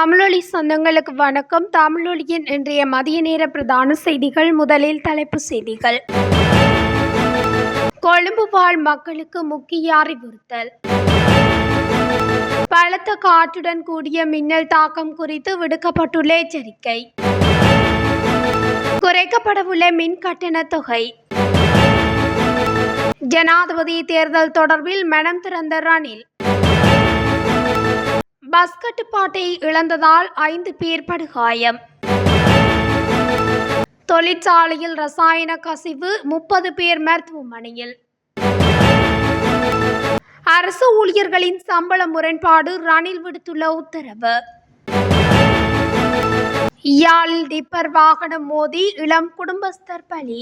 தமிழொலி சொந்தங்களுக்கு வணக்கம். தமிழொலியின் இன்றைய மதிய நேர பிரதான செய்திகள் முதலில் தலைப்பு செய்திகள். கொழும்பு வாழ் மக்களுக்கு முக்கிய அறிவுறுத்தல். பலத்த காற்றுடன் கூடிய மின்னல் தாக்கம் குறித்து விடுக்கப்பட்டுள்ள எச்சரிக்கை. குறைக்கப்படவுள்ள மின் கட்டண தொகை. ஜனாதிபதி தேர்தல் தொடர்பில் மனம் திறந்த ரணில். பஸ் கட்டுப்பாட்டை இழந்ததால் ஐந்து பேர் படுகாயம். தொழிற்சாலையில் ரசாயன கசிவு முப்பது பேர் மருத்துவமனையில். அரசு ஊழியர்களின் சம்பள முரண்பாடு ரணில் விடுத்துள்ள உத்தரவு. யாழில் டிப்பர் வாகனம் மோதி இளம் குடும்பஸ்தர் பலி.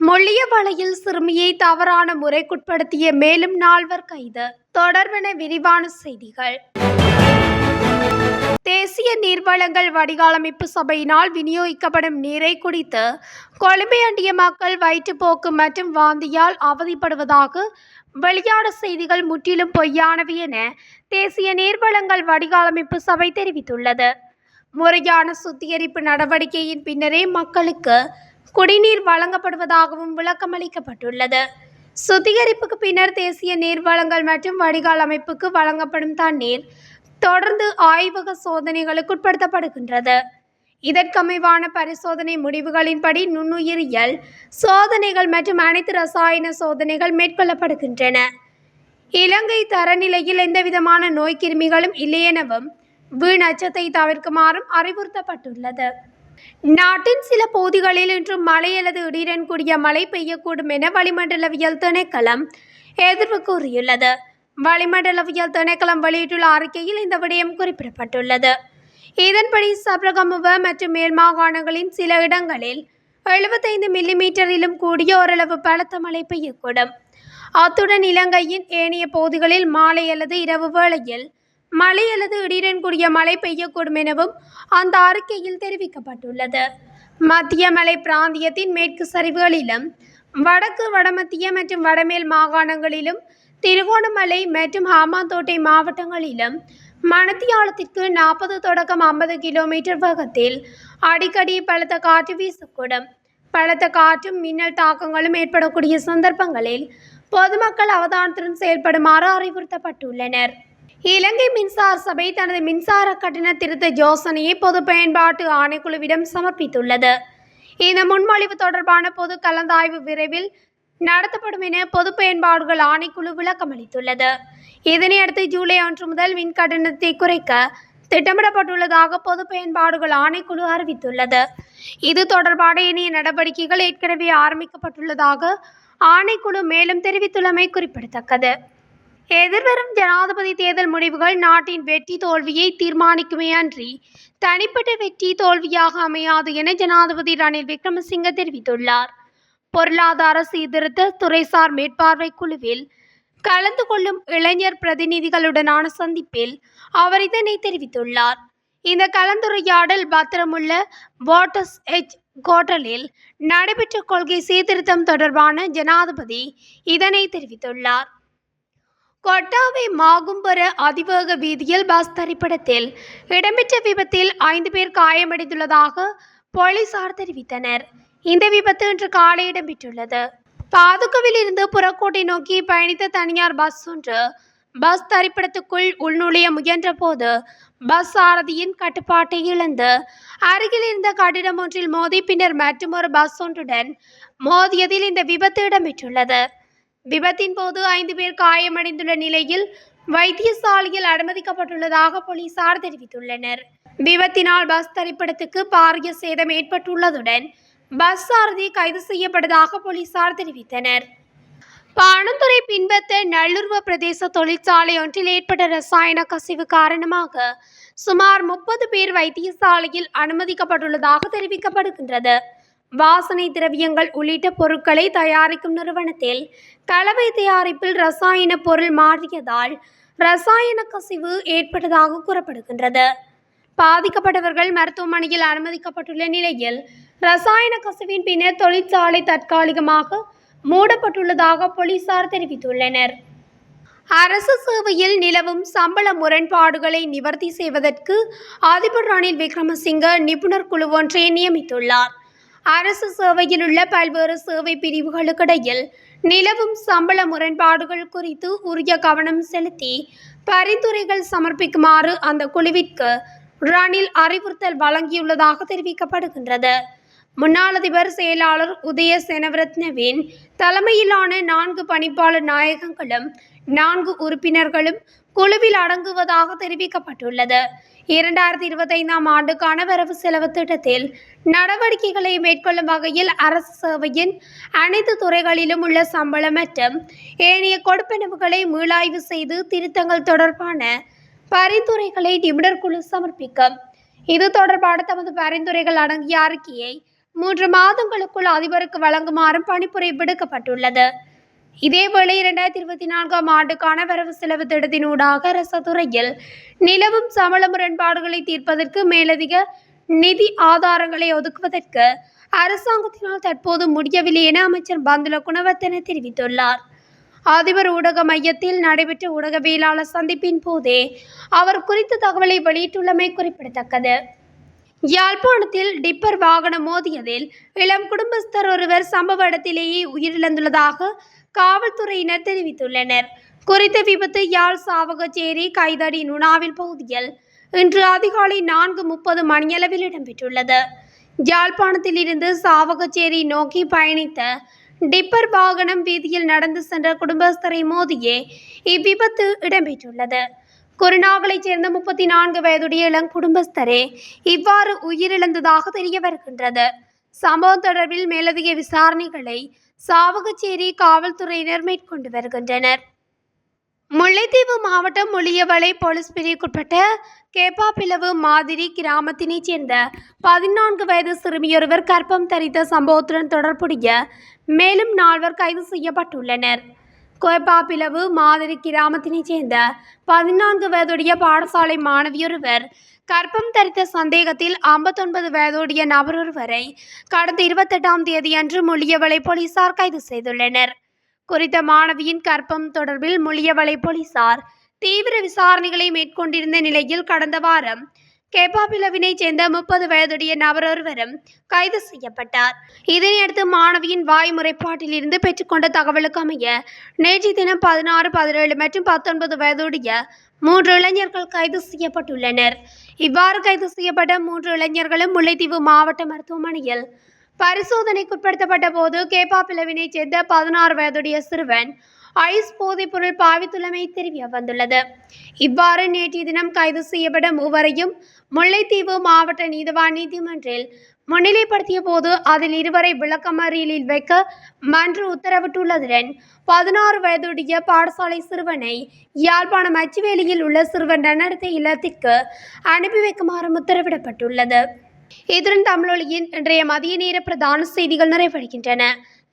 மொழியவளையில் சிறுமியை தவறான முறைக்குட்படுத்திய மேலும் நால்வர் கைது. தொடர்பென விரிவான செய்திகள். தேசிய நீர்வளங்கள் வடிகாலமைப்பு சபையினால் விநியோகிக்கப்படும் நீரை குடித்து கொழும்பை அண்டிய மக்கள் வயிற்றுப்போக்கு மற்றும் வாந்தியால் அவதிப்படுவதாக வெளியான செய்திகள் முற்றிலும் பொய்யானவை என தேசிய நீர்வளங்கள் வடிகாலமைப்பு சபை தெரிவித்துள்ளது. முறையான சுத்திகரிப்பு நடவடிக்கையின் பின்னரே மக்களுக்கு குடிநீர் வழங்கப்படுவதாகவும் விளக்கமளிக்கப்பட்டுள்ளது. சுத்திகரிப்புக்கு பின்னர் தேசிய நீர் வளங்கள் மற்றும் வடிகால் அமைப்புக்கு வழங்கப்படும் தண்ணீர் தொடர்ந்து ஆய்வக சோதனைகளுக்கு உட்படுத்தப்படுகின்றது. இதற்கமைவான பரிசோதனை முடிவுகளின்படி நுண்ணுயிரியல் சோதனைகள் மற்றும் அனைத்து ரசாயன சோதனைகள் மேற்கொள்ளப்படுகின்றன. இலங்கை தரநிலையில் எந்தவிதமான நோய்க்கிருமிகளும் இல்லையெனவும் வீண் அச்சத்தை தவிர்க்குமாறும் அறிவுறுத்தப்பட்டுள்ளது. நாட்டின் சில பகுதிகளில் இன்று மழை அல்லது இடியுடன் கூடிய மழை பெய்யக்கூடும் என வளிமண்டலவியல் திணைக்களம் எதிர்ப்பு கூறியுள்ளது வளிமண்டலவியல் திணைக்களம் வெளியிட்டுள்ள அறிக்கையில் இந்த விடயம் குறிப்பிடப்பட்டுள்ளது. இதன்படி சபரகமுவ மற்றும் மேல் மாகாணங்களின் சில இடங்களில் எழுபத்தைந்து மில்லிமீட்டரிலும் கூடிய ஓரளவு பலத்த மழை பெய்யக்கூடும். அத்துடன் இலங்கையின் ஏனைய பகுதிகளில் மாலை அல்லது இரவு வேளையில் மழை அல்லது இடியுடன் கூடிய மழை பெய்யக்கூடும் எனவும் அந்த அறிக்கையில் தெரிவிக்கப்பட்டுள்ளது. மத்திய மலை பிராந்தியத்தின் மேற்கு சரிவுகளிலும் வடக்கு வடமத்திய மற்றும் வடமேல் மாகாணங்களிலும் திருகோணமலை மற்றும் ஹாமாந்தோட்டை மாவட்டங்களிலும் மணத்தியாலத்திற்கு நாற்பது தொடக்கம் ஐம்பது கிலோமீட்டர் வேகத்தில் அடிக்கடி பலத்த காற்று வீசக்கூடும். பலத்த காற்றும் மின்னல் தாக்கங்களும் ஏற்படக்கூடிய சந்தர்ப்பங்களில் பொதுமக்கள் அவதானத்துடன் செயல்படுமாறு அறிவுறுத்தப்பட்டுள்ளனர். இலங்கை மின்சார சபை தனது மின்சார கட்டண திருத்த யோசனையை பொது பயன்பாட்டு ஆணைக்குழுவிடம் சமர்ப்பித்துள்ளது. இந்த முன்மொழிவு தொடர்பான பொது கலந்தாய்வு விரைவில் நடத்தப்படும் என பொது பயன்பாடுகள் ஆணைக்குழு விளக்கமளித்துள்ளது இதனையடுத்து ஜூலை ஒன்று முதல் மின் கட்டணத்தை குறைக்க திட்டமிடப்பட்டுள்ளதாக பொது பயன்பாடுகள் ஆணைக்குழு அறிவித்துள்ளது. இது தொடர்பான இனிய நடவடிக்கைகள் ஏற்கனவே ஆரம்பிக்கப்பட்டுள்ளதாக ஆணைக்குழு மேலும் தெரிவித்துள்ளமை குறிப்பிடத்தக்கது. எதிர்வரும் ஜனாதிபதி தேர்தல் முடிவுகள் நாட்டின் வெற்றி தோல்வியை தீர்மானிக்குமே அன்றி தனிப்பட்ட வெற்றி தோல்வியாக அமையாது என ஜனாதிபதி ரணில் விக்ரமசிங்க தெரிவித்துள்ளார். பொருளாதார சீர்திருத்த துறைசார் மேற்பார்வை குழுவில் கலந்து கொள்ளும் இளைஞர் பிரதிநிதிகளுடனான சந்திப்பில் அவர் இதனை தெரிவித்துள்ளார். இந்த கலந்துரையாடல் பத்திரமுள்ள வாட்டர்ஸ் எச் கோட்டலில் நடைபெற்ற கொள்கை சீர்திருத்தம் தொடர்பான ஜனாதிபதி இதனை தெரிவித்துள்ளார். கொட்டாவை மாகும்பர அதிவேக வீதியில் பஸ் திரைப்படத்தில் இடம்பெற்ற விபத்தில் ஐந்து பேர் காயமடைந்துள்ளதாக போலீசார் தெரிவித்தனர். இந்த விபத்து இன்று காலை இடம்பெற்றுள்ளது. பாதுகாவில் இருந்து புறக்கோட்டை நோக்கி பயணித்த தனியார் பஸ் ஒன்று பஸ் தரிப்பிடத்துக்குள் உள்நுழைய முயன்ற போது பஸ் சாரதியின் கட்டுப்பாட்டை இழந்து அருகில் இருந்த கட்டிடம் ஒன்றில் மோதி பின்னர் மற்றொரு பஸ் ஒன்றுடன் மோதியதில் இந்த விபத்து இடம்பெற்றுள்ளது. விபத்தின் போது ஐந்து பேர் காயமடைந்துள்ள நிலையில் வைத்தியசாலையில் அனுமதிக்கப்பட்டுள்ளதாக போலீசார் தெரிவித்துள்ளனர். விபத்தினால் பஸ் திரைப்படத்துக்கு பாரிய சேதம் ஏற்பட்டுள்ளதுடன் பஸ் சாரதி கைது செய்யப்பட்டதாக போலீசார் தெரிவித்தனர். பாணந்துறை பின்பற்ற நல்லுர்வ பிரதேச தொழிற்சாலை ஒன்றில் ஏற்பட்ட ரசாயன கசிவு காரணமாக சுமார் முப்பது பேர் வைத்தியசாலையில் அனுமதிக்கப்பட்டுள்ளதாக தெரிவிக்கப்படுகின்றது. வாசனை திரவியங்கள் உள்ளிட்ட பொருட்களை தயாரிக்கும் நிறுவனத்தில் கலவை தயாரிப்பில் ரசாயன பொருள் மாறியதால் ரசாயன கசிவு ஏற்பட்டதாக கூறப்படுகின்றது. பாதிக்கப்பட்டவர்கள் மருத்துவமனையில் அனுமதிக்கப்பட்டுள்ள நிலையில் ரசாயன கசிவின் பின்னர் தொழிற்சாலை தற்காலிகமாக மூடப்பட்டுள்ளதாக போலீசார் தெரிவித்துள்ளனர். அரசு சேவையில் நிலவும் சம்பள முரண்பாடுகளை நிவர்த்தி செய்வதற்கு அதிபர் ரணில் விக்ரமசிங்க நிபுணர் குழு ஒன்றை நியமித்துள்ளார். அரசு சேவையில் உள்ள பல்வேறு சேவை பிரிவுகளுக்கிடையில் நிலவும் சம்பள முரண்பாடுகள் குறித்து உரிய கவனம் செலுத்தி பரிந்துரைகள் சமர்ப்பிக்குமாறு அந்த குழுவிற்கு ரணில் அறிவுறுத்தல் வழங்கியுள்ளதாக தெரிவிக்கப்படுகின்றது. முன்னாள் அதிபர் செயலாளர் உதய செனவரத்னவின் தலைமையிலான நான்கு பணிப்பாளர் நாயகங்களும் நான்கு உறுப்பினர்களும் குழுவில் அடங்குவதாக தெரிவிக்கப்பட்டுள்ளது. இரண்டாயிரத்தி இருபத்தைந்தாம் ஆண்டுக்கான வரவு செலவு திட்டத்தில் நடவடிக்கைகளை மேற்கொள்ளும் வகையில் அரசு சேவையின் அனைத்து துறைகளிலும் உள்ள சம்பளம் மற்றும் ஏனைய கொடுப்பனவுகளை மீளாய்வு செய்து திருத்தங்கள் தொடர்பான பரிந்துரைகளை நிபுணர் குழு சமர்ப்பிக்கும். இது தொடர்பான தமது பரிந்துரைகள் அடங்கிய அறிக்கையை மூன்று மாதங்களுக்குள் அதிபருக்கு வழங்குமாறும் பணிப்புரை விடுக்கப்பட்டுள்ளது. இதேவேளை இரண்டாயிரத்தி இருபத்தி நான்காம் ஆண்டுக்கான வரவு செலவு திட்டத்தினூடாக அரச துறையில் நிலவும் சம்பள முரண்பாடுகளை தீர்ப்பதற்கு மேலதிக நிதி ஆதாரங்களை ஒதுக்குவதற்கு அரசாங்கத்தினால் தற்போது முடியவில்லை என அமைச்சர் பந்துல குணவர்த்தன தெரிவித்துள்ளார். அதிபர் ஊடக மையத்தில் நடைபெற்ற ஊடகவியலாளர் சந்திப்பின் போதே அவர் குறித்த தகவலை வெளியிட்டுள்ளமை குறிப்பிடத்தக்கது. யாழ்ப்பாணத்தில் டிப்பர் வாகனம் மோதியதில் இளம் குடும்பஸ்தர் ஒருவர் சம்பவ இடத்திலேயே உயிரிழந்துள்ளதாக காவல்துறையினர் தெரிவித்துள்ளனர். குறித்த விபத்து யாழ் சாவகச்சேரி கைதடி நுணாவில் பகுதியில் இன்று அதிகாலை நான்கு முப்பது மணியளவில் இடம்பெற்றுள்ளது. யாழ்ப்பாணத்தில் இருந்து சாவகச்சேரி நோக்கி பயணித்த டிப்பர் வாகனம் வீதியில் நடந்து சென்ற குடும்பஸ்தரை மோதியே இவ்விபத்து இடம்பெற்றுள்ளது. குருநாகலைச் சேர்ந்த முப்பத்தி நான்கு வயதுடைய இளம் குடும்பஸ்தரே இவ்வாறு உயிரிழந்ததாக தெரிய வருகின்றது. சம்பவம் தொடர்பில் மேலதிக விசாரணைகளை சாவகச்சேரி காவல்துறையினர் மேற்கொண்டு வருகின்றனர். முல்லைத்தீவு மாவட்டம் முளியவளை போலீஸ் பிரிவுக்குட்பட்ட கேப்பாப்பிளவு மாதிரி கிராமத்தினைச் சேர்ந்த பதினான்கு வயது சிறுமியொருவர் கர்ப்பம் தரித்த சம்பவத்துடன் தொடர்புடைய மேலும் நால்வர் கைது செய்யப்பட்டுள்ளனர். கோயப்பாப்பிளவு மாதிரி கிராமத்தினைச் சேர்ந்த பதினான்கு வயதுடைய பாடசாலை மாணவியொருவர் கர்ப்பம் தரித்த சந்தேகத்தில் ஐம்பத்தொன்பது வயதுடைய நபர் ஒருவரை கடந்த இருபத்தெட்டாம் தேதியன்று முள்ளியவளை போலீசார் கைது செய்துள்ளனர். குறித்த மாணவியின் கர்ப்பம் தொடர்பில் முள்ளியவளை போலீசார் தீவிர விசாரணைகளை மேற்கொண்டிருந்த நிலையில் கடந்த வாரம் கேப்பாபிலவினைச் சேர்ந்த முப்பது வயதுடைய நபர் ஒருவரும் கைது செய்யப்பட்டார். இதனையடுத்து மாணவியின் வாய் முறைப்பாட்டில் இருந்து பெற்றுக்கொண்ட தகவலுக்கு அமைய நேற்று தினம் பதினாறு பதினேழு மற்றும் பத்தொன்பது வயதுடைய மூன்று இளைஞர்கள் கைது செய்யப்பட்டுள்ளனர். இவ்வாறு கைது செய்யப்பட்ட மூன்று இளைஞர்களும் முல்லைத்தீவு மாவட்ட மருத்துவமனையில் பரிசோதனைக்குட்படுத்தப்பட்ட போது கேப்பாப்பிளவினைச் சேர்ந்த பதினாறு வயதுடைய சிறுவன் ஐஸ் போதைப்பொருள் பாவித்துள்ளமை தெரிய வந்துள்ளது. இவ்வாறு நேற்றைய தினம் கைது செய்யப்பட்ட மூவரையும் முல்லைத்தீவு மாவட்ட நீதவான் நீதிமன்றில் முன்னிலைப்படுத்திய போது அதில் இருவரை விளக்கமறியலில் வைக்க மன்று உத்தரவிட்டுள்ளதுடன் பதினாறு வயதுடைய பாடசாலை சிறுவனை யாழ்ப்பாணம் அச்சுவேலியில் உள்ள சிறுவன் நன்னடத்தை இல்லத்திற்கு அனுப்பி வைக்குமாறும் உத்தரவிடப்பட்டுள்ளது. இதுடன் தமிழொலியின் இன்றைய மதிய நேர பிரதான செய்திகள் நிறைவடைகின்றன.